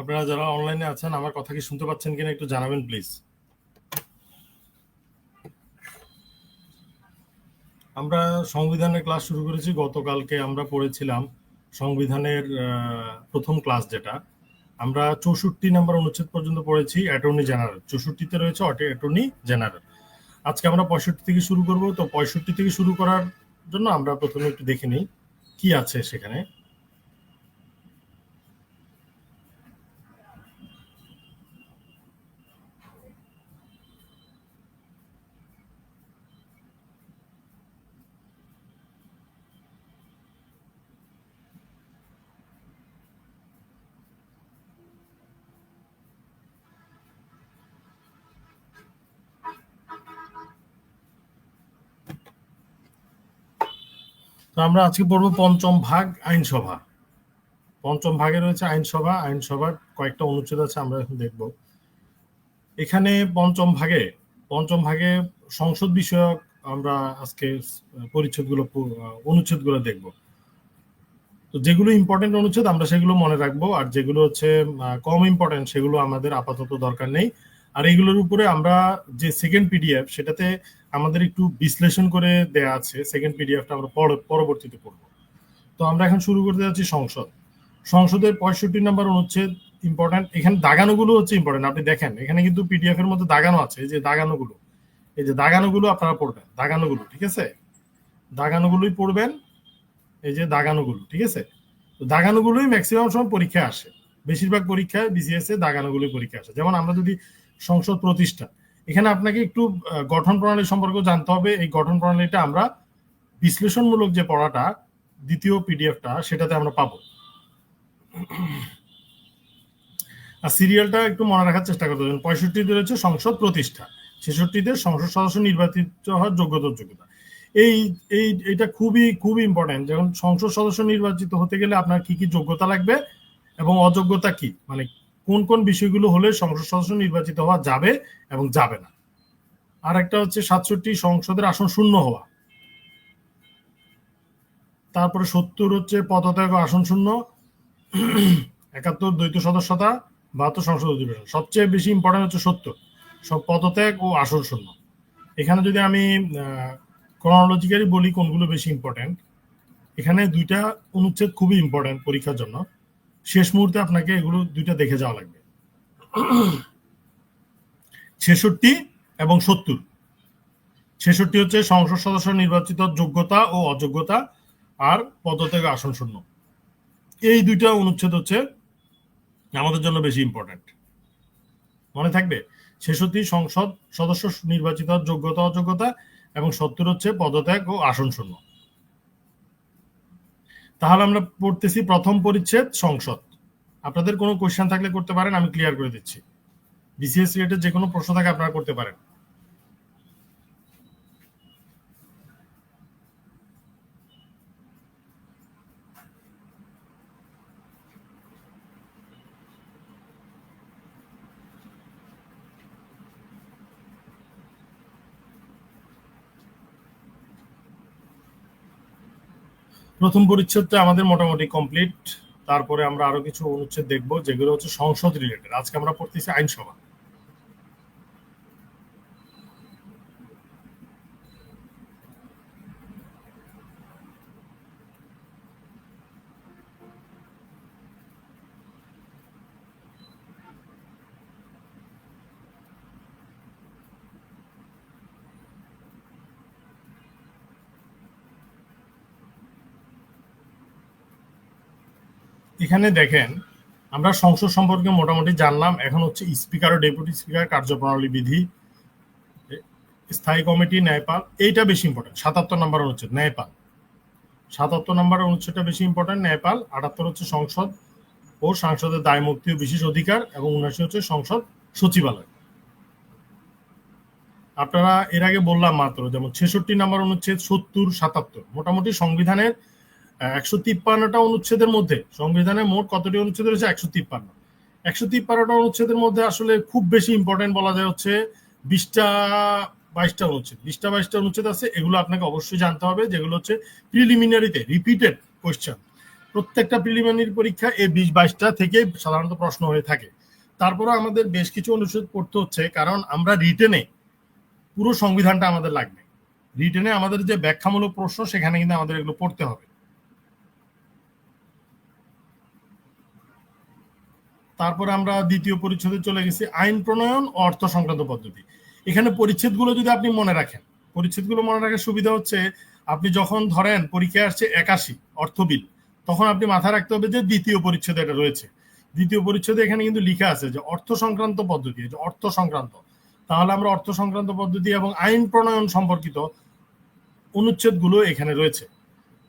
আপনারা যারা অনলাইনে আছেন, আমার কথা কি শুনতে পাচ্ছেন কিনা একটু জানাবেন প্লিজ আমরা সংবিধানের ক্লাস শুরু করেছি, গতকালকে আমরা পড়েছিলাম সংবিধানের প্রথম ক্লাস যেটা। আমরা চৌষট্টি নাম্বার অনুচ্ছেদ পর্যন্ত পড়েছি অ্যাটর্নি জেনারেল চৌষট্টিতে রয়েছে অ্যাটর্নি জেনারেল আজকে আমরা পঁয়ষট্টি থেকে শুরু করব, তো পঁয়ষট্টি থেকে শুরু করার জন্য আমরা প্রথমে একটু দেখে নিই, কি আছে সেখানে। তো আমরা আজকে পড়ব পঞ্চম ভাগ আইনসভা। পঞ্চম ভাগে রয়েছে আইনসভা, আইনসভার কয়েকটা অনুচ্ছেদ আছে, আমরা এখন দেখব। এখানে পঞ্চম ভাগে পঞ্চম ভাগে সংসদ বিষয়ক আমরা আজকে পরিচ্ছেদগুলো অনুচ্ছেদগুলো দেখব। তো যেগুলো ইম্পর্টেন্ট অনুচ্ছেদ আমরা সেগুলো মনে রাখব, আর যেগুলো হচ্ছে কম ইম্পর্টেন্ট সেগুলো আমাদের আপাতত দরকার নেই। আর এগুলোর উপরে আমরা যে সেকেন্ড পিডিএফ সেটাতে আমাদের একটু বিশ্লেষণ করে দেয়া আছে সেকেন্ড পিডিএফটা আমরা পর- পরবর্তীতে করব তো আমরা এখন শুরু করতে যাচ্ছি সংসদ। সংসদের পঁয়ষট্টি নাম্বার অনুচ্ছেদ ইম্পর্টেন্ট এখানে দাগানোগুলো হচ্ছে ইম্পর্টেন্ট আপনি দেখেন, এখানে কিন্তু পিডিএফ এর মধ্যে দাগানো আছে, এই যে দাগানোগুলো, এই যে দাগানোগুলো আপনারা পড়বেন, দাগানোগুলো, ঠিক আছে? দাগানোগুলোই পড়বেন, এই যে দাগানোগুলো, ঠিক আছে? তো দাগানোগুলোই ম্যাক্সিমাম সময় পরীক্ষায় আসে, বেশিরভাগ পরীক্ষায় বিসিএস এ দাগানোগুলোই পরীক্ষা আসে। যেমন আমরা যদি সংসদ প্রতিষ্ঠা। এখানে আপনাকে একটু গঠন প্রণালী সম্পর্কে জানতে হবে। এই গঠন প্রণালীটা আমরা বিশ্লেষণমূলক যে পড়াটা, দ্বিতীয় পিডিএফটা, সেটাতে আমরা পাবো। আর সিরিয়ালটা একটু মনে রাখার চেষ্টা করতে হবে। পঁয়ষট্টিতে রয়েছে সংসদ প্রতিষ্ঠা। ছেষট্টিতে সংসদ সদস্য নির্বাচিত হওয়ার যোগ্যতা যোগ্যতা এই এই, এটা খুবই খুব ইম্পর্টেন্ট যেমন সংসদ সদস্য নির্বাচিত হতে গেলে আপনার কি কি যোগ্যতা লাগবে এবং অযোগ্যতা কি? মানে কোন কোন বিষয়গুলো হলে সংসদ সদস্য নির্বাচিত হওয়া যাবে এবং যাবে না। আর একটা হচ্ছে সাতষট্টি সংসদের আসন শূন্য হওয়া। তারপরে সত্তর হচ্ছে পদত্যাগ আসন শূন্য। একাত্তর দ্বৈত সদস্যতা, বাহাত্তর সংসদ অধিবেশন। সবচেয়ে বেশি ইম্পর্টেন্ট হচ্ছে সত্তর। সব পদত্যাগ ও আসন শূন্য। এখানে যদি আমি ক্রনোলজিক্যালি বলি কোনগুলো বেশি ইম্পর্টেন্ট এখানে দুইটা অনুচ্ছেদ খুবই ইম্পর্টেন্ট পরীক্ষার জন্য। শেষ মুহূর্তে আপনাকে এগুলো দুইটা দেখে যাওয়া লাগবে। ছেষট্টি এবং সত্তর। ছেষট্টি হচ্ছে সংসদ সদস্য নির্বাচিত যোগ্যতা ও অযোগ্যতা আর পদত্যাগ আসন শূন্য। এই দুইটা অনুচ্ছেদ হচ্ছে আমাদের জন্য বেশি ইম্পর্টেন্ট মনে থাকবে? ছেষট্টি সংসদ সদস্য নির্বাচিত যোগ্যতা, অযোগ্যতা এবং সত্তর হচ্ছে পদত্যাগ ও আসন শূন্য। তাহলে আমরা পড়তেছি প্রথম পরিচ্ছেদ সংসদ। আপনাদের কোনো কোয়েশ্চেন থাকলে করতে পারেন, আমি ক্লিয়ার করে দিচ্ছি। বিসিএস রিলেটেড যে কোনো প্রশ্ন থাকে আপনারা করতে পারেন। প্রথম পরিচ্ছেদটা আমাদের মোটামুটি কমপ্লিট তারপরে আমরা আরও কিছু অনুচ্ছেদ দেখব, যেগুলো হচ্ছে সংসদ রিলেটেড আজকে আমরা পড়তেছি আইনসভা। এখানে দেখেন, আমরা সংসদ সম্পর্কে মোটামুটি জানলাম, এখন হচ্ছে স্পিকার ও ডেপুটি স্পিকার কার্যপ্রণালী বিধি, স্থায়ী কমিটি, ন্যায়পাল, এইটা বেশি ইম্পর্টেন্ট সাতাত্তর নম্বর অনুচ্ছেদ, ন্যায়পাল। সাতাত্তর নম্বর অনুচ্ছেদটা বেশি ইম্পর্টেন্ট ন্যায়পাল, আটাত্তর হচ্ছে সংসদ ও সাংসদের দায়, মুক্তি ও বিশেষ অধিকার, এবং উনআশি হচ্ছে সংসদ সচিবালয়। আপনারা এর আগে বললাম মাত্র, যেমন ছেষট্টি নম্বর অনুচ্ছেদ, সত্তর, সাতাত্তর, মোটামুটি সংবিধানের একশো তিপ্পান্নটা অনুচ্ছেদের মধ্যে সংবিধানের মোট কতটি অনুচ্ছেদ রয়েছে? একশো তিপ্পান্ন। একশো তিপ্পান্নটা অনুচ্ছেদের মধ্যে আসলে খুব বেশি ইম্পর্টেন্ট বলা যায় হচ্ছে বিশটা, বাইশটা অনুচ্ছেদ। বিশটা, বাইশটা অনুচ্ছেদ আছে, এগুলো আপনাকে অবশ্যই জানতে হবে, যেগুলো হচ্ছে প্রিলিমিনারিতে রিপিটেড কোয়েশ্চেন প্রত্যেকটা প্রিলিমিনারি পরীক্ষা এই বিশ, বাইশটা থেকে সাধারণত প্রশ্ন হয়ে থাকে। তারপরে আমাদের বেশ কিছু অনুচ্ছেদ পড়তে হচ্ছে, কারণ আমরা রিটেনে পুরো সংবিধানটা আমাদের লাগবে। রিটেনে আমাদের যে ব্যাখ্যামূলক প্রশ্ন, সেখানে কিন্তু আমাদের এগুলো পড়তে হবে। তারপরে আমরা দ্বিতীয় পরিচ্ছেদে চলে গেছি, আইন প্রণয়ন অর্থ সংক্রান্ত পদ্ধতি। এখানে পরিচ্ছেদগুলো যদি আপনি মনে রাখেন, পরিচ্ছেদগুলো মনে রাখার সুবিধা হচ্ছে আপনি যখন ধরেন পরীক্ষায় আসছে একাশি অর্থ বিল, তখন আপনি মাথায় রাখতে হবে যে দ্বিতীয় পরিচ্ছেদ এটা রয়েছে। দ্বিতীয় পরিচ্ছেদে এখানে কিন্তু লিখা আছে যে অর্থ সংক্রান্ত পদ্ধতি যে অর্থ সংক্রান্ত। তাহলে আমরা অর্থ সংক্রান্ত পদ্ধতি এবং আইন প্রণয়ন সম্পর্কিত অনুচ্ছেদগুলো এখানে রয়েছে।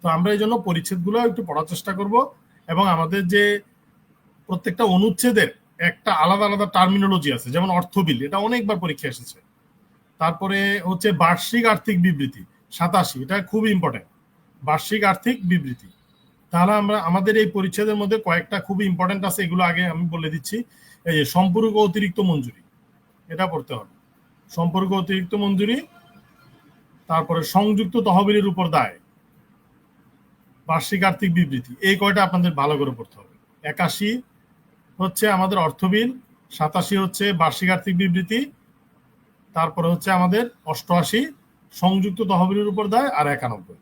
তো আমরা এই জন্য পরিচ্ছেদগুলো একটু পড়ার চেষ্টা করব এবং আমাদের যে প্রত্যেকটা অনুচ্ছেদের একটা আলাদা আলাদা টার্মিনোলজি আছে, যেমন অর্থ বিল এটা অনেকবার পরীক্ষা এসেছে। তারপরে হচ্ছে বার্ষিক আর্থিক বিবৃতি, সাতাশি, এটা খুব ইম্পর্টেন্ট বার্ষিক আর্থিক বিবৃতি। তাহলে আমরা, আমাদের এই পরিচ্ছেদের মধ্যে কয়েকটা খুব ইম্পর্টেন্ট আছে, এগুলো আগে আমি বলে দিচ্ছি। এই যে সম্পর্ক অতিরিক্ত মঞ্জুরি, এটা পড়তে হবে। সম্পর্ক অতিরিক্ত মঞ্জুরি, তারপরে সংযুক্ত তহবিলের উপর দায়। বার্ষিক আর্থিক বিবৃতি, এই কয়টা আপনাদের ভালো করে পড়তে হবে। একাশি হচ্ছে আমাদের অর্থবিল, সাতাশি হচ্ছে বার্ষিক আর্থিক বিবৃতি, তারপরে হচ্ছে আমাদের অষ্টআশি, সংযুক্ত তহবিলের উপর দেয় আর একানব্বই।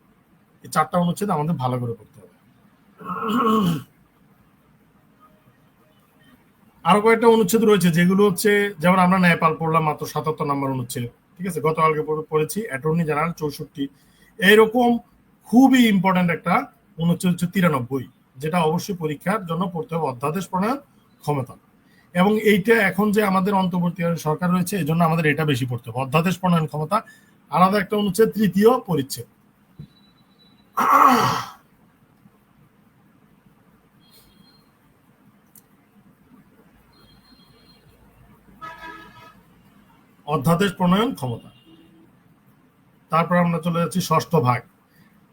এই চারটা অনুচ্ছেদ আমাদের ভালো করে পড়তে হবে। আরও কয়েকটা অনুচ্ছেদ রয়েছে, যেগুলো হচ্ছে, যেমন আমরা নেপাল পড়লাম মাত্র সাতাত্তর নম্বর অনুচ্ছেদ, ঠিক আছে? গতকালকে পড়েছি, অ্যাটর্নি জেনারেল চৌষট্টি। এইরকম খুবই ইম্পর্টেন্ট একটা অনুচ্ছেদ হচ্ছে তিরানব্বই, যেটা অবশ্যই পরীক্ষার জন্য পড়তে হবে, অধ্যাদেশ প্রণয়ন ক্ষমতা। এবং এইটা এখন যে আমাদের অন্তর্বর্তী সরকার রয়েছে এই জন্য আমাদের এটা বেশি পড়তে হবে। অধ্যাদেশ প্রণয়ন ক্ষমতা, আলাদা একটা অনুচ্ছেদ, তৃতীয় পরিচ্ছেদ। অধ্যাদেশ প্রণয়ন ক্ষমতা। তারপর আমরা চলে যাচ্ছি ষষ্ঠ ভাগ।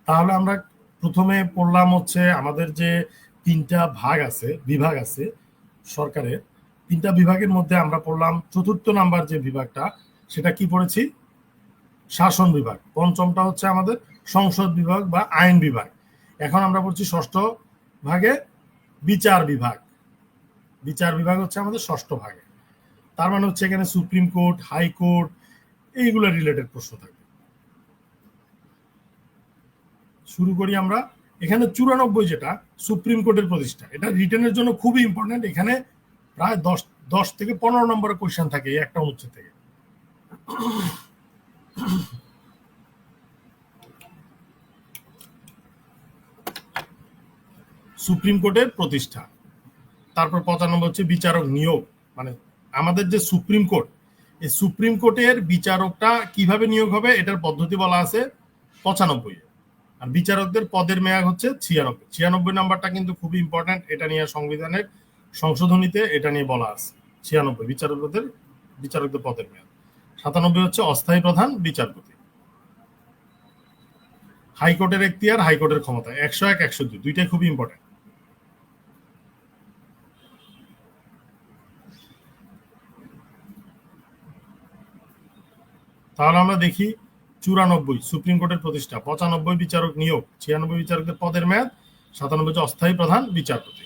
তাহলে আমরা প্রথমে পড়লাম হচ্ছে আমাদের যে তিনটা ভাগ আছে, বিভাগ আছে সরকারের তিনটা বিভাগের মধ্যে আমরা পড়লাম, চতুর্থ নাম্বার যে বিভাগটা, সেটা কি পড়েছি? শাসন বিভাগ। পঞ্চমটা হচ্ছে আমাদের সংসদ বিভাগ বা আইন বিভাগ। এখন আমরা পড়ছি ষষ্ঠ ভাগে বিচার বিভাগ। বিচার বিভাগ হচ্ছে আমাদের ষষ্ঠ ভাগে। তার মানে হচ্ছে এখানে সুপ্রিম কোর্ট হাইকোর্ট এইগুলো রিলেটেড প্রশ্ন থাকবে। শুরু করি আমরা। এখানে চুরানব্বই যেটা সুপ্রিম কোর্টের প্রতিষ্ঠা, এটা রিটার্নের জন্য খুবই ইম্পর্টেন্ট এখানে প্রায় দশ দশ থেকে পনেরো নম্বরের কোয়েশ্চেন থাকে একটা অনুচ্ছেদ থেকে। সুপ্রিম কোর্টের প্রতিষ্ঠা। তারপর পঁচানব্বই হচ্ছে বিচারক নিয়োগ। মানে আমাদের যে সুপ্রিম কোর্ট, এই সুপ্রিম কোর্টের বিচারকটা কীভাবে নিয়োগ হবে এটার পদ্ধতি বলা আছে পঁচানব্বই আর বিচারকদের পদের মেয়াদ হচ্ছে ছিয়ানব্বই। ছিয়ানব্বই নাম্বারটা কিন্তু খুবই ইম্পর্টেন্ট এটা নিয়ে সংবিধানের সংশোধনীতে এটা নিয়ে বলা আছে। ছিয়ানব্বই, বিচারকদের বিচারকদের পদের মেয়াদ। সাতানব্বই হচ্ছে অস্থায়ী প্রধান বিচারপতি। হাইকোর্টের এখতিয়ার, হাইকোর্টের ক্ষমতা, একশো এক, একশো দুই, দুইটাই খুবই ইম্পর্টেন্ট তাহলে আমরা দেখি চুরানব্বই সুপ্রিম কোর্টের প্রতিষ্ঠা, পঁচানব্বই বিচারক নিয়োগ, ছিয়ানব্বই বিচারকদের পদের মেয়াদ, সাতানব্বই অস্থায়ী প্রধান বিচারপতি।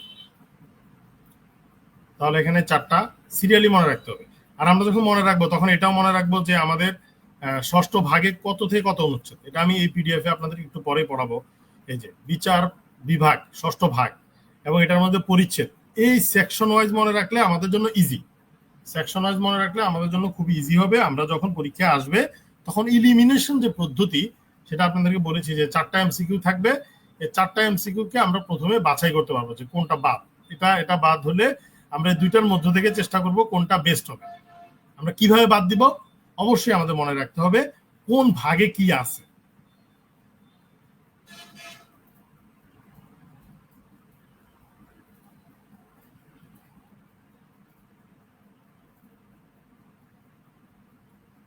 তাহলে এখানে চারটা সিরিয়ালি মনে রাখতে হবে। আর আমরা যখন মনে রাখব, তখন এটাও মনে রাখব যে আমাদের ষষ্ঠ ভাগে কত থেকে কত অনুচ্ছেদ। এটা আমি এই পিডিএফ আপনাদের একটু পরে পড়াবো। এই যে বিচার বিভাগ, ষষ্ঠ ভাগ এবং এটার মধ্যে পরিচ্ছেদ। এই সেকশন ওয়াইজ মনে রাখলে আমাদের জন্য ইজি সেকশন ওয়াইজ মনে রাখলে আমাদের জন্য খুব ইজি হবে। আমরা যখন পরীক্ষা আসবে তখন ইলিমিনেশন যে পদ্ধতি, সেটা আপনাদেরকে বলেছি যে চারটা এমসিকিউ থাকবে। এই চারটা এমসিকিউ কে আমরা প্রথমে বাছাই করতে পারব যে কোনটা বাদ। এটা এটা বাদ হলে আমরা দুইটার মধ্য থেকে চেষ্টা করব কোনটা বেস্ট হবে। আমরা কীভাবে বাদ দিব? অবশ্যই আমাদের মনে রাখতে হবে কোন ভাগে কি আছে।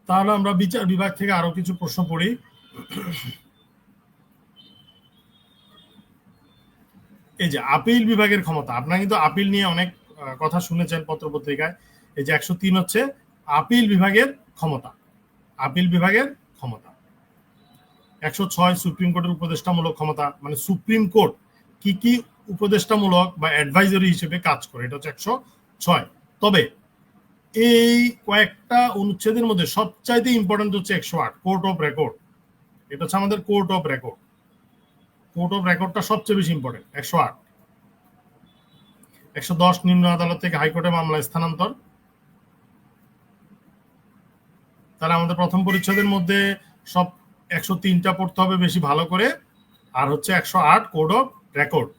তাহলে আমরা বিচার বিভাগ থেকে আরও কিছু প্রশ্ন পড়ি। এই যে আপিল বিভাগের ক্ষমতা, আপনারা কিন্তু আপিল নিয়ে অনেক কথা শুনেছেন পত্র পত্রিকায় এই যে একশো তিন হচ্ছে আপিল বিভাগের ক্ষমতা, আপিল বিভাগের ক্ষমতা। একশো ছয় সুপ্রিম কোর্টের উপদেষ্টামূলক ক্ষমতা মানে সুপ্রিম কোর্ট কি কি উপদেষ্টামূলক বা অ্যাডভাইজারি হিসেবে কাজ করে, এটা হচ্ছে একশো ছয়। তবে এই কয়েকটা অনুচ্ছেদের মধ্যে সবচাইতে ইম্পর্টেন্ট হচ্ছে একশো আট কোর্ট অফ রেকর্ড এটা হচ্ছে আমাদের court of record court of রেকর্ডটা সবচেয়ে বেশি ইম্পর্টেন্ট একশো আট। একশো দশ নিম্ন আদালত থেকে হাইকোর্টে মামলা স্থানান্তর। তাহলে আমাদের প্রথম পরিচ্ছেদের মধ্যে সব একশো তিনটা পড়তে হবে বেশি ভালো করে। আর হচ্ছে একশো আট কোড অফ রেকর্ড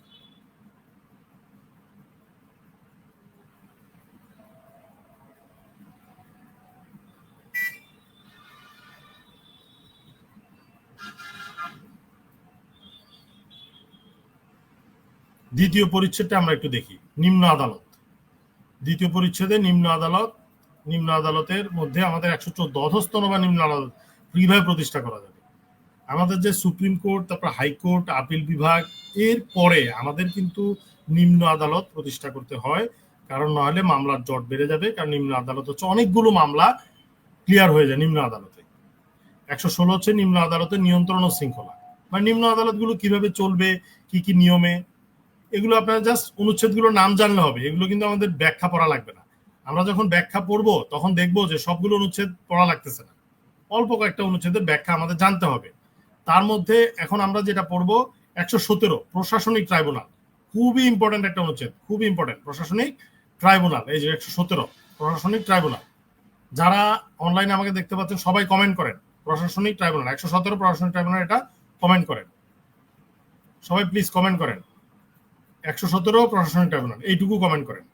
দ্বিতীয় পরিচ্ছেদটা আমরা একটু দেখি। নিম্ন আদালত। দ্বিতীয় পরিচ্ছেদে নিম্ন আদালত, নিম্ন আদালতের মধ্যে আমাদের একশো চোদ্দ অধস্তন বা নিম্ন আদালত কীভাবে প্রতিষ্ঠা করা যাবে। আমাদের যে সুপ্রিম কোর্ট, তারপর হাইকোর্ট আপিল বিভাগ, এর পরে আমাদের কিন্তু নিম্ন আদালত প্রতিষ্ঠা করতে হয়। কারণ নাহলে মামলার জট বেড়ে যাবে। কারণ নিম্ন আদালত হচ্ছে অনেকগুলো মামলা ক্লিয়ার হয়ে যায় নিম্ন আদালতে। একশো ষোলো হচ্ছে নিম্ন আদালতের নিয়ন্ত্রণ ও শৃঙ্খলা। মানে নিম্ন আদালতগুলো কীভাবে চলবে, কি কি নিয়মে এগুলো আপনারা জাস্ট অনুচ্ছেদগুলোর নাম জানলে হবে। এগুলো কিন্তু আমাদের ব্যাখ্যা পড়া লাগবে না। আমরা যখন ব্যাখ্যা পড়ব, তখন দেখব যে সবগুলো অনুচ্ছেদ পড়া লাগতেছে না। অল্প কয়েকটা অনুচ্ছেদের ব্যাখ্যা আমাদের জানতে হবে। তার মধ্যে এখন আমরা যেটা পড়ব, একশো সতেরো, প্রশাসনিক ট্রাইব্যুনাল। খুবই ইম্পর্টেন্ট একটা অনুচ্ছেদ, খুবই ইম্পর্টেন্ট প্রশাসনিক ট্রাইব্যুনাল। এই যে একশো সতেরো, প্রশাসনিক ট্রাইব্যুনাল। যারা অনলাইনে আমাকে দেখতে পাচ্ছেন, সবাই কমেন্ট করেন। প্রশাসনিক ট্রাইব্যুনাল, একশো সতেরো প্রশাসনিক ট্রাইব্যুনাল এটা কমেন্ট করেন। সবাই প্লিজ কমেন্ট করেন। একশো সতেরো প্রশাসনিক ট্রাইব্যুনাল এইটুকু কমেন্ট করেন।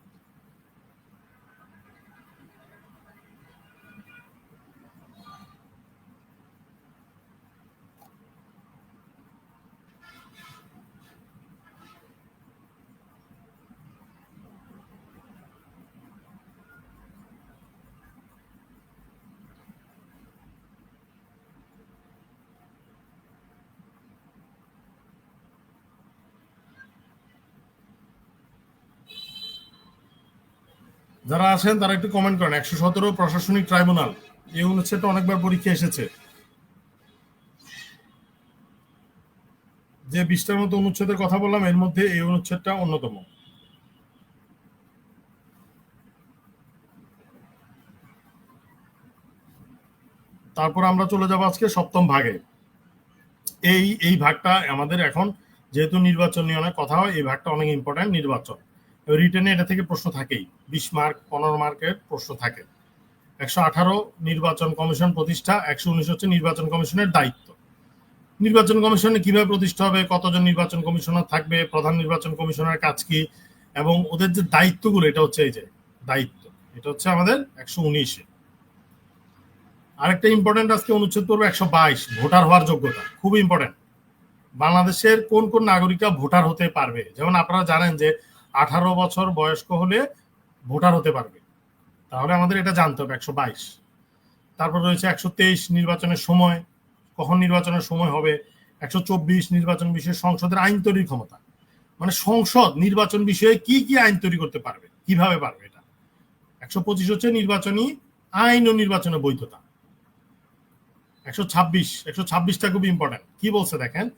যারা আছেন, তারা একটু কমেন্ট করেন। একশো সতেরো প্রশাসনিক ট্রাইব্যুনাল, এই অনুচ্ছেদটা অনেকবার পরীক্ষা এসেছে। যে বিশটার মতো অনুচ্ছেদের কথা বললাম, এর মধ্যে এই অনুচ্ছেদটা অন্যতম। তারপর আমরা চলে যাব আজকে সপ্তম ভাগে। এই এই ভাগটা আমাদের এখন, যেহেতু নির্বাচন নিয়ে অনেক কথা হয়, এই ভাগটা অনেক ইম্পর্টেন্ট নির্বাচন। রিটেনে এটা থেকে প্রশ্ন থাকেই। বিশ মার্ক, পনেরো মার্কের প্রশ্ন থাকে। একশো আঠারো নির্বাচন কমিশন প্রতিষ্ঠা, একশো উনিশ হচ্ছে নির্বাচন কমিশনের দায়িত্ব। নির্বাচন কমিশনে কীভাবে প্রতিষ্ঠা হবে, কতজন নির্বাচন কমিশনার থাকবে, প্রধান নির্বাচন কমিশনার কাজ কি, এবং ওদের যে দায়িত্বগুলো, এটা হচ্ছে এই যে দায়িত্ব। এটা হচ্ছে আমাদের একশো উনিশে আরেকটা ইম্পর্টেন্ট আজকে অনুচ্ছেদ করব একশো বাইশ, ভোটার হওয়ার যোগ্যতা। খুব ইম্পর্টেন্ট বাংলাদেশের কোন কোন নাগরিকরা ভোটার হতে পারবে? যেমন আপনারা জানেন যে আঠারো বছর বয়স্ক হলে ভোটার হতে পারবে। তাহলে আমাদের এটা জানতে হবে, একশো বাইশ। তারপর রয়েছে একশো তেইশ নির্বাচনের সময়। কখন নির্বাচনের সময় হবে? একশো চব্বিশ নির্বাচন বিষয়ে সংসদের আইন তৈরির ক্ষমতা। মানে সংসদ নির্বাচন বিষয়ে কি কি আইন তৈরি করতে পারবে? কীভাবে পারবে এটা? একশো পঁচিশ হচ্ছে নির্বাচনী আইন ও নির্বাচনের বৈধতা। একশো ছাব্বিশ, একশো ছাব্বিশটা খুব ইম্পর্টেন্ট কি বলছে দেখেন?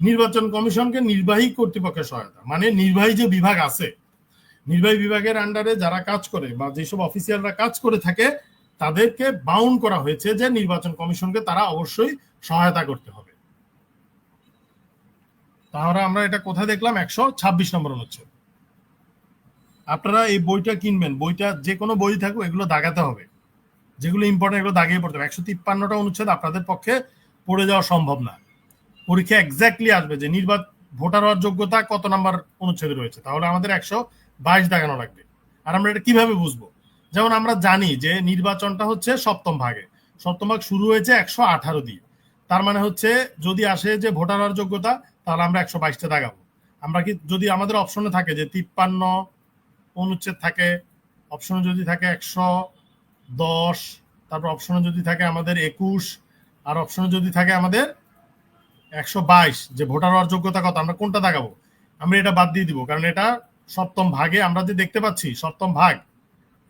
নির্বাচন কমিশনকে নির্বাহী কর্তৃপক্ষের সহায়তা মানে নির্বাহী যে বিভাগ আছে, নির্বাহী বিভাগের আন্ডারে যারা কাজ করে বা যেসব অফিসিয়ালরা কাজ করে থাকে, তাদেরকে বাউন্ড করা হয়েছে যে নির্বাচন কমিশনকে তারা অবশ্যই সহায়তা করতে হবে। তাহলে আমরা এটা কোথায় দেখলাম? একশো ছাব্বিশ নম্বর অনুচ্ছেদ। আপনারা এই বইটা কিনবেন, বইটা যে কোনো বই থাকুক, এগুলো দাগাতে হবে। যেগুলো ইম্পর্টেন্ট এগুলো দাগিয়ে পড়তে হবে। একশো তিপ্পান্নটা অনুচ্ছেদ আপনাদের পক্ষে পড়ে যাওয়া সম্ভব না। পরীক্ষা এক্স্যাক্টলি আসবে যে নির্বাচন, ভোটার হওয়ার যোগ্যতা কত নাম্বার অনুচ্ছেদে রয়েছে। তাহলে আমাদের একশো বাইশ দাগানো লাগবে। আর আমরা এটা কীভাবে বুঝব? যেমন আমরা জানি যে নির্বাচনটা হচ্ছে সপ্তম ভাগে। সপ্তম ভাগ শুরু হয়েছে একশো আঠারো দিয়ে। তার মানে হচ্ছে যদি আসে যে ভোটার হওয়ার যোগ্যতা, তাহলে আমরা একশো বাইশটা দাগাবো আমরা কি, যদি আমাদের অপশনে থাকে যে তিপ্পান্ন অনুচ্ছেদ থাকে অপশনে যদি থাকে একশো দশ, তারপর অপশনে যদি থাকে আমাদের একুশ, আর অপশনে যদি থাকে আমাদের একশো বাইশ যে ভোটার হওয়ার যোগ্যতা কত, আমরা কোনটা দেখাবো? আমরা এটা বাদ দিয়ে দিব, কারণ এটা সপ্তম ভাগে, আমরা যে দেখতে পাচ্ছি, সপ্তম ভাগ,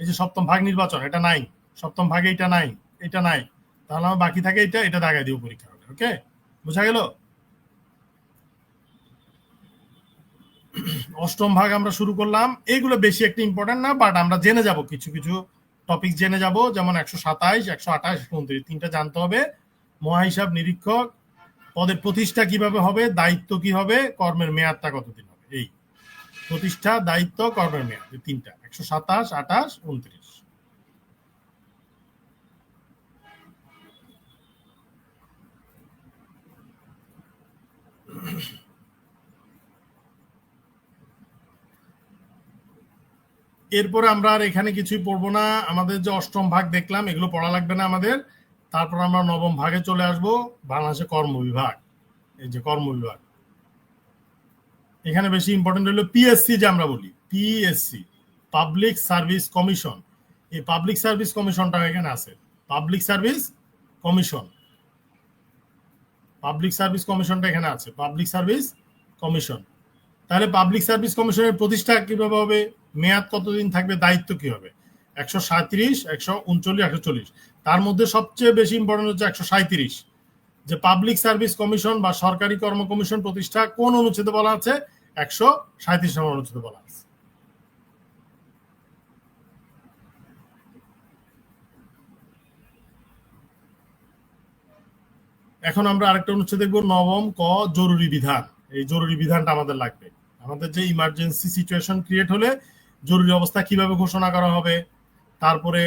এই যে সপ্তম ভাগ নির্বাচন, এটা নাই, সপ্তম ভাগে এটা নাই এটা নাই, তাহলে আমার বাকি থাকে এটা এটা দাগাই দিব পরীক্ষা ওকে? বোঝা গেল? অষ্টম ভাগ আমরা শুরু করলাম, এইগুলো বেশি একটা ইম্পর্টেন্ট না বাট আমরা জেনে যাব, কিছু কিছু টপিক জেনে যাব, যেমন একশো সাতাইশ, একশো আঠাশ উনত্রিশ, তিনটা জানতে হবে, মহাহিসাব, নিরীক্ষক পদের প্রতিষ্ঠা কীভাবে হবে, দায়িত্ব কি হবে, কর্মের মেয়াদটা কতদিন হবে? এই প্রতিষ্ঠা, দায়িত্ব, কর্মের মেয়াদ তিনটা, একশো সাতাশ, আঠাশ, উনত্রিশ। এরপরে আমরা আর এখানে কিছুই পড়ব না। আমাদের যে অষ্টম ভাগ দেখলাম, এগুলো পড়া লাগবে না আমাদের। তারপর আমরা নবম ভাগে চলে আসব বাংলাদেশে কর্ম বিভাগ, এই যে কর্ম বিভাগ। এখানে বেশি ইম্পর্টেন্ট হলো পিএসসি যে আমরা বলি পিএসসি পাবলিক সার্ভিস কমিশন এই পাবলিক সার্ভিস কমিশনটা এখানে আছে। Public service commission public service কমিশনটা এখানে আছে। পাবলিক সার্ভিস কমিশন তাহলে পাবলিক সার্ভিস কমিশনের প্রতিষ্ঠা কীভাবে হবে? মেয়াদ কতদিন থাকবে? দায়িত্ব কি হবে? একশো সাঁত্রিশ একশো উনচল্লিশ, একশো চল্লিশ। তার মধ্যে সবচেয়ে বেশি ইম্পর্টেন্ট হচ্ছে একশো সাঁত্রিশ যে পাবলিক সার্ভিস কমিশন বা সরকারি কর্ম কমিশন প্রতিষ্ঠা কোন অনুচ্ছেদে বলা আছে? একশো সাঁত্রিশ নম্বর অনুচ্ছেদে বলা আছে। এখন আমরা আরেকটা অনুচ্ছেদ দেখব, নবম ক জরুরি বিধান। এই জরুরি বিধানটা আমাদের লাগবে। আমাদের যে ইমার্জেন্সি সিচুয়েশন ক্রিয়েট হলে জরুরি অবস্থা কীভাবে ঘোষণা করা হবে? তারপরে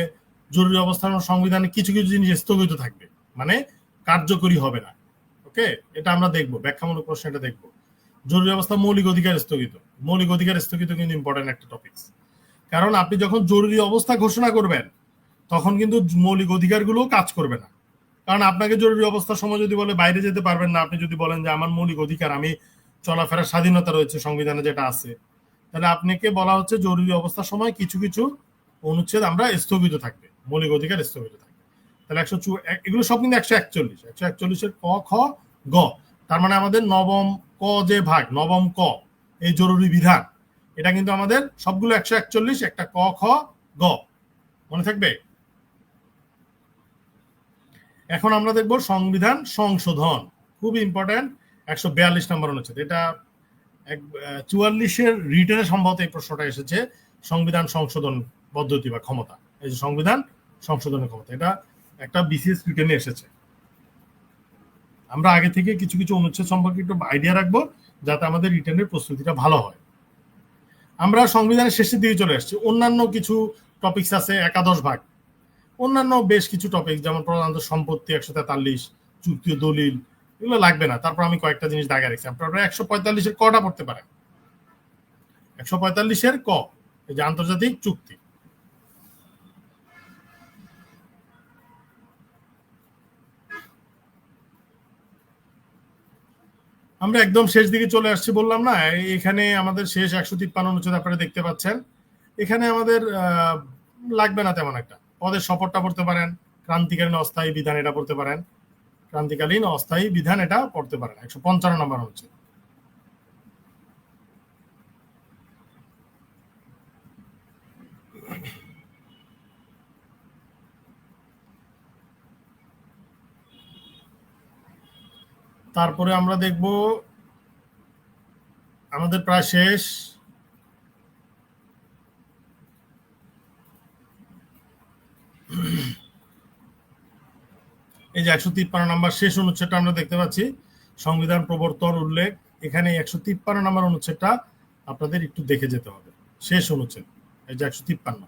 জরুরি অবস্থার সংবিধানে কিছু কিছু জিনিস স্থগিত থাকবে। মানে কার্যকরী হবে না। ওকে? এটা আমরা দেখব, ব্যাখ্যামূলক প্রশ্ন এটা দেখব। জরুরি অবস্থা মৌলিক অধিকার স্থগিত। মৌলিক অধিকার স্থগিত কিন্তু ইম্পর্টেন্ট একটা টপিক কারণ আপনি যখন জরুরি অবস্থা ঘোষণা করবেন, তখন কিন্তু মৌলিক অধিকারগুলো কাজ করবে না। কারণ আপনাকে জরুরি অবস্থার সময় যদি বলে বাইরে যেতে পারবেন না, আপনি যদি বলেন যে আমার মৌলিক অধিকার, আমি চলাফেরার স্বাধীনতা রয়েছে, সংবিধানে যেটা আছে, তাহলে আপনাকে বলা হচ্ছে জরুরি অবস্থার সময় কিছু কিছু অনুচ্ছেদ আমরা স্থগিত থাকবে, মৌলিক অধিকার স্থগিত থাকবে। তাহলে একশো এগুলো সব কিন্তু একশো একচল্লিশ, একশো একচল্লিশের ক, খ, গ। তার মানে আমাদের নবম ক যে ভাগ, নবম ক, এই জরুরি বিধান, এটা কিন্তু আমাদের সবগুলো একশো একচল্লিশ, একটা ক, খ, গ। মনে থাকবে? এখন আমরা দেখব সংবিধান সংশোধন খুব ইম্পর্টেন্ট একশো বিয়াল্লিশ নম্বর অনুচ্ছেদ। এটা এক চুয়াল্লিশের রিটার্নে সম্ভবত এই প্রশ্নটা এসেছে, সংবিধান সংশোধন পদ্ধতি বা ক্ষমতা। এই যে সংবিধান, সংশোধনের ক্ষমতা, এটা একটা বিসিএস রিটার্নে এসেছে। আমরা আগে থেকে কিছু কিছু অনুচ্ছেদ সম্পর্কে একটু আইডিয়া রাখব, যাতে আমাদের রিটার্নের প্রস্তুতিটা ভালো হয়। আমরা সংবিধানের শেষের দিকে চলে আসছি। অন্যান্য কিছু টপিকস আছে একাদশ ভাগ। অন্যান্য বেশ কিছু টপিক যেমন প্রধানত সম্পত্তি একশো তেতাল্লিশ, চুক্তি দলিল, এগুলো লাগবে না। তারপর আমি কয়েকটা জিনিস দাগে রেখেছি আপনারা একশো পঁয়তাল্লিশের কটা পড়তে পারেন। একশো পঁয়তাল্লিশের ক, এই যে আন্তর্জাতিক চুক্তি। আমরা একদম শেষ দিকে চলে আসছি বললাম না, এখানে আমাদের শেষ একশো তিপ্পান্ন অনুচ্ছেদ আপনারা দেখতে পাচ্ছেন। এখানে আমাদের লাগবে না তেমন একটা। পদের শপথটা পড়তে পারেন, ক্রান্তিকালীন অস্থায়ী বিধান এটা পড়তে পারেন। ক্রান্তিকালীন অস্থায়ী বিধান এটা পড়তে পারেন, একশো পঞ্চান্ন নম্বর হচ্ছে তারপরে আমরা দেখব আমাদের প্রায় শেষ। এই যে একশো তিপ্পান্ন নাম্বার শেষ অনুচ্ছেদটা আমরা দেখতে পাচ্ছি। সংবিধান প্রবর্তন উল্লেখ। এখানে একশো তিপ্পান্ন নাম্বার অনুচ্ছেদটা আপনাদের একটু দেখে যেতে হবে। শেষ অনুচ্ছেদ, এই যে একশো তিপ্পান্ন।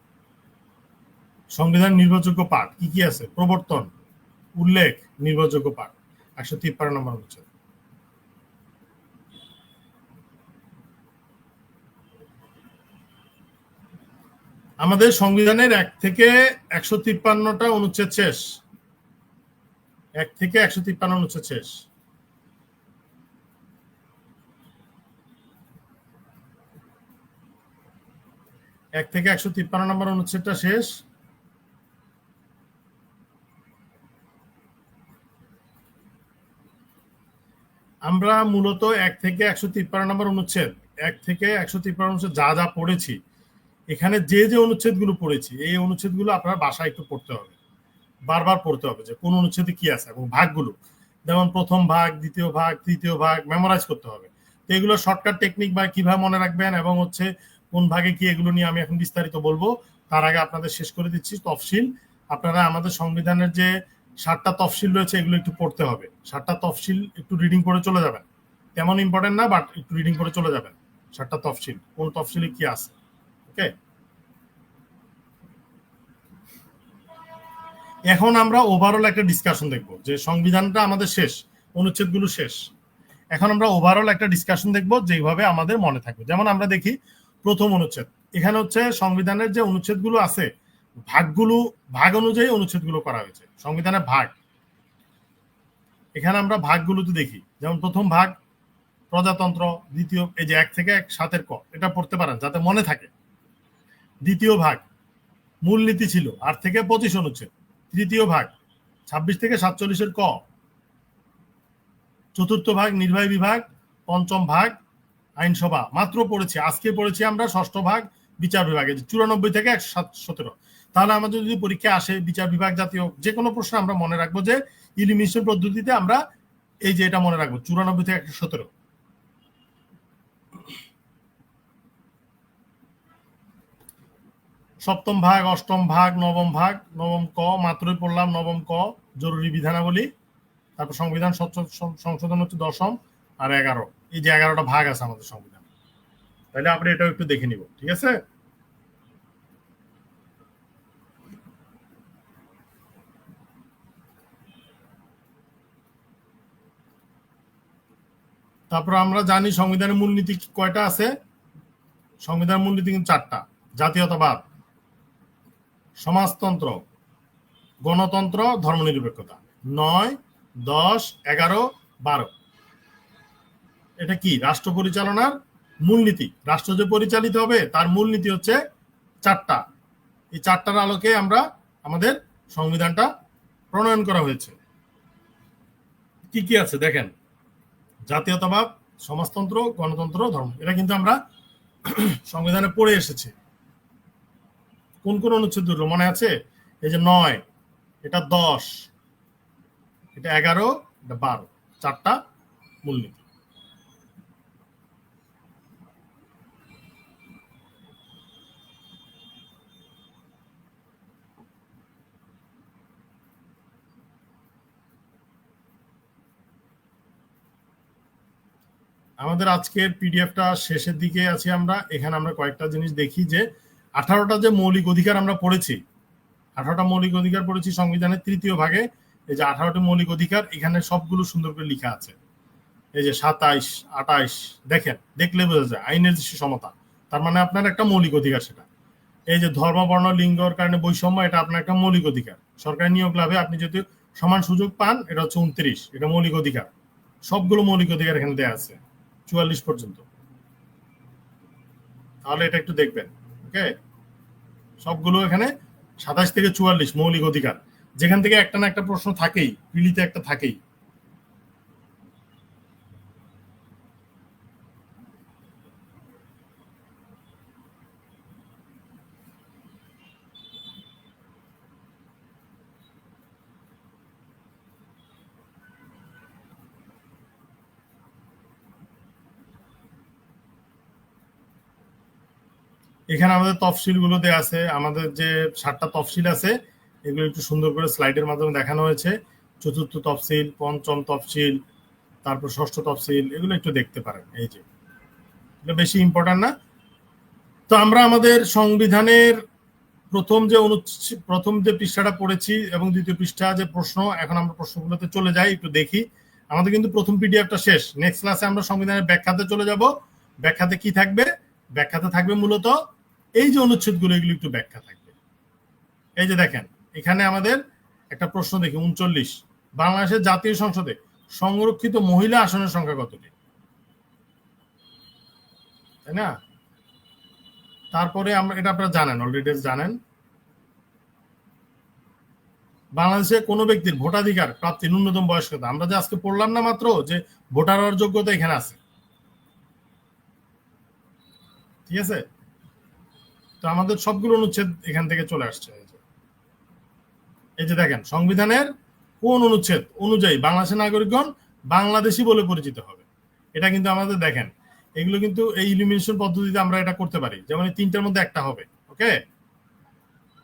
সংবিধান নির্ভরযোগ্য পাঠ, কি কি আছে? প্রবর্তন, উল্লেখ, নির্ভরযোগ্য পাঠ। একশো তিপ্পান্ন নম্বর অনুচ্ছেদ আমাদের সংবিধানের এক থেকে একশো তিপ্পান্নটা অনুচ্ছেদ শেষ। এক থেকে একশো তিপ্পান্ন অনুচ্ছেদ শেষ। এক থেকে একশো তিপ্পান্ন নম্বর অনুচ্ছেদটা শেষ। আমরা মূলত এক থেকে একশো তিপ্পান্ন নম্বর অনুচ্ছেদ, এক থেকে একশো তিপ্পান্ন অনুচ্ছেদ যা যা পড়েছি, এখানে যে যে অনুচ্ছেদগুলো পড়েছি, এই অনুচ্ছেদগুলো আপনার বাসায় একটু পড়তে হবে। বারবার পড়তে হবে যে কোন অনুচ্ছেদে কি আছে এবং ভাগগুলো। যেমন প্রথম ভাগ, দ্বিতীয় ভাগ, তৃতীয় ভাগ মেমোরাইজ করতে হবে। তো এগুলো শর্টকাট টেকনিক বা কীভাবে মনে রাখবেন এবং হচ্ছে কোন ভাগে কি এগুলো নিয়ে আমি এখন বিস্তারিত বলব, তার আগে আপনাদের শেষ করে দিচ্ছি। তফসিল, আপনারা আমাদের সংবিধানের যে সাতটা তফসিল রয়েছে, এগুলো একটু পড়তে হবে। সাতটা তফসিল একটু রিডিং করে চলে যাবেন। তেমন ইম্পর্টেন্ট না বাট একটু রিডিং করে চলে যাবেন। সাতটা তফসিল, কোন তফসিলে কি আছে? ওকে এখন আমরা ওভারঅল একটা ডিসকাশন দেখব, যে সংবিধানটা আমাদের শেষ, অনুচ্ছেদগুলো শেষ। এখন আমরা ওভারঅল একটা ডিসকাশন দেখব যেভাবে আমাদের মনে থাকবে। যেমন আমরা দেখি, প্রথম অনুচ্ছেদ। এখানে হচ্ছে সংবিধানের যে অনুচ্ছেদগুলো আছে ভাগগুলো, ভাগ অনুযায়ী অনুচ্ছেদগুলো করা হয়েছে। সংবিধানের ভাগ। এখানে আমরা ভাগগুলোতে দেখি, যেমন প্রথম ভাগ, প্রজাতন্ত্র, দ্বিতীয়, এই যে এক থেকে এক, সাতের ক, এটা পড়তে পারেন, যাতে মনে থাকে। দ্বিতীয় ভাগ, মূলনীতি ছিল আট থেকে পঁচিশ অনুচ্ছেদ। তৃতীয় ভাগ, ছাব্বিশ থেকে সাতচল্লিশের ক। চতুর্থ ভাগ, নির্বাহী বিভাগ, পঞ্চম ভাগ, আইনসভা। মাত্র পড়েছি, আজকে পড়েছি আমরা ষষ্ঠ ভাগ, বিচার বিভাগে চুরানব্বই থেকে একশো সতেরো। তাহলে আমাদের যদি পরীক্ষা আসে, বিচার বিভাগ জাতীয় যে কোনো প্রশ্ন আমরা মনে রাখব যে ইলিমিনেশন পদ্ধতিতে আমরা এই যে এটা মনে রাখব, চুরানব্বই থেকে একশো সতেরো। সপ্তম ভাগ, অষ্টম ভাগ, নবম ভাগ, নবম ক, মাত্রই পড়লাম, নবম ক, জরুরি বিধানাবলী। তারপর সংবিধান সংশোধন হচ্ছে দশম আর এগারো। এই যে এগারোটা ভাগ আছে আমাদের সংবিধান। তাহলে আপনি এটাও একটু দেখে নিব, ঠিক আছে? তারপর আমরা জানি সংবিধানের মূলনীতি কয়টা আছে? সংবিধান মূলনীতি কিন্তু চারটা। জাতীয়তাবাদ, সমাজতন্ত্র, গণতন্ত্র, ধর্মনিরপেক্ষতা। নয়, দশ, এগারো, বারো। এটা কি? রাষ্ট্র পরিচালনার মূলনীতি। রাষ্ট্র যে পরিচালিত হবে, তার মূলনীতি হচ্ছে চারটা। এই চারটার আলোকে আমরা আমাদের সংবিধানটা প্রণয়ন করা হয়েছে। কি কি আছে? দেখেন। জাতীয়তাবাদ, সমাজতন্ত্র, গণতন্ত্র, ধর্ম। এটা কিন্তু আমরা সংবিধানে পড়ে এসেছি। কোন কোন অনুচ্ছেদ দুটো? মনে আছে? এই যে নয়, এটা দশ, এটা এগারো, এটা বারো। চারটা মূলনীতি। আমাদের আজকের পিডিএফটা শেষের দিকে আছি আমরা। এখানে আমরা কয়েকটা জিনিস দেখি যে, আঠারোটা যে মৌলিক অধিকার আমরা পড়েছি, আঠারোটা মৌলিক অধিকার পড়েছি সংবিধানের তৃতীয় ভাগে। এই যে আঠারোটি মৌলিক অধিকার, এখানে সবগুলো সুন্দর করে লেখা আছে। এই যে সাতাইশ আটাইশ দেখেন, দেখলে বোঝা যায়, আইনের যে সমতা, তার মানে আপনার একটা মৌলিক অধিকার সেটা। এই যে ধর্ম, বর্ণ লিঙ্গর কারণে বৈষম্য, এটা আপনার একটা মৌলিক অধিকার। সরকারি নিয়োগ লাভে আপনি যদি সমান সুযোগ পান, এটা হচ্ছে উনত্রিশ, এটা মৌলিক অধিকার। সবগুলো মৌলিক অধিকার এখানে দেওয়া আছে। চুয়াল্লিশ পর্যন্ত। তাহলে এটা একটু দেখবেন, ওকে? সবগুলো এখানে সাতাশ থেকে চুয়াল্লিশ মৌলিক অধিকার। যেখান থেকে একটা না একটা প্রশ্ন থাকেই পিলিতে একটা থাকেই। এখানে আমাদের তফসিলগুলো দেওয়া আছে। আমাদের যে সাতটা তফসিল আছে, এগুলো একটু সুন্দর করে স্লাইডের মাধ্যমে দেখানো হয়েছে। চতুর্থ তফসিল, পঞ্চম তফসিল, তারপর ষষ্ঠ তফসিল, এগুলো একটু দেখতে পারেন। এই যে এটা বেশি ইম্পর্টেন্ট না। তো আমরা আমাদের সংবিধানের প্রথম যে প্রথম যে পৃষ্ঠাটা পড়েছি এবং দ্বিতীয় পৃষ্ঠা যে প্রশ্ন, এখন আমরা প্রশ্নগুলোতে চলে যাই, একটু দেখি। আমাদের কিন্তু প্রথম পিডিএফটা শেষ। নেক্সট ক্লাসে আমরা সংবিধানের ব্যাখ্যাতে চলে যাব। ব্যাখ্যাতে কি থাকবে? ব্যাখ্যাতে থাকবে মূলত এই যে অনুচ্ছেদগুলো, এগুলো একটু ব্যাখ্যা থাকবে। এই যে দেখেন, এখানে আমাদের একটা প্রশ্ন দেখি, উনচল্লিশ। বাংলাদেশের জাতীয় সংসদে সংরক্ষিত মহিলা আসনের সংখ্যা কতটি? তাই না? তারপরে আমরা, এটা আপনারা জানেন অলরেডি জানেন। বাংলাদেশে কোনো ব্যক্তির ভোটাধিকার প্রাপ্তি ন্যূনতম বয়স কত? আমরা যে আজকে পড়লাম না মাত্র, যে ভোটার যোগ্যতা এখানে আছে। ঠিক আছে? তো আমাদের সবগুলো অনুচ্ছেদ এখান থেকে চলে আসছে। এই যে দেখেন, সংবিধানের কোন অনুচ্ছেদ অনুযায়ী বাংলাদেশের নাগরিকগণ বাংলাদেশি বলে পরিচিত হবে। এটা কিন্তু আমাদের দেখেন, এগুলো কিন্তু এই ইলিমিনেশন পদ্ধতিতে আমরা এটা করতে পারি। যেমন এই তিনটার মধ্যে একটা হবে ওকে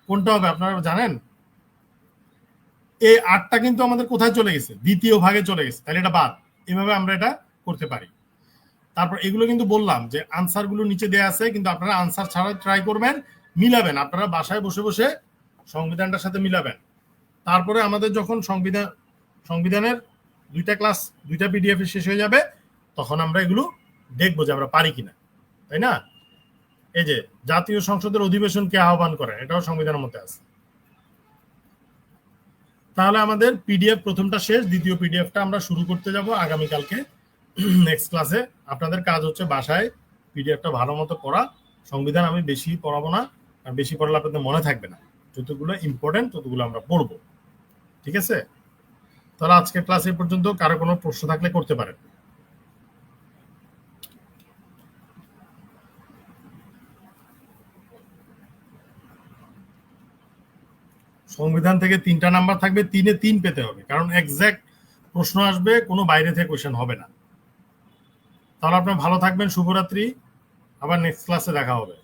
কোনটা হবে আপনারা জানেন? এই আটটা কিন্তু আমাদের কোথায় চলে গেছে? দ্বিতীয় ভাগে চলে গেছে। তাহলে এটা বাদ। এভাবে আমরা এটা করতে পারি। তারপর এগুলো কিন্তু বললাম যে আনসারগুলো নিচে দেওয়া আছে, কিন্তু আপনারা আনসার ছাড়া ট্রাই করবেন, মিলাবেন। আপনারা বাসায় বসে বসে সংবিধানটার সাথে মিলাবেন। তারপরে আমাদের যখন সংবিধান, সংবিধানের দুইটা ক্লাস দুইটা পিডিএফ শেষ হয়ে যাবে, তখন আমরা এগুলো দেখব যে আমরা পারি কিনা। তাই না? এই যে জাতীয় সংসদের অধিবেশন কে আহ্বান করেন এটাও সংবিধানের মধ্যে আছে। তাহলে আমাদের পিডিএফ প্রথমটা শেষ, দ্বিতীয় পিডিএফটা আমরা শুরু করতে যাব আগামীকালকে। নেক্সট ক্লাসে আপনাদের কাজ হচ্ছে বাসায় পিডিএফটা ভালো মতো পড়া সংবিধান আমি বেশি পড়াবো না, আর বেশি পড়ালে আপনাদের মনে থাকবে না। যতগুলো ইম্পর্টেন্ট ততগুলো আমরা পড়ব। ঠিক আছে? তাহলে আজকের ক্লাস এই পর্যন্ত কারও কোনো প্রশ্ন থাকলে করতে পারেন। সংবিধান থেকে তিনটা নাম্বার থাকবে, তিনে তিন পেতে হবে। কারণ এক্সাক্ট প্রশ্ন আসবে, কোনো বাইরে থেকে কোয়েশ্চেন হবে না। তাহলে আপনার ভালো থাকবেন শুভরাত্রি। আবার নেক্সট ক্লাসে দেখা হবে।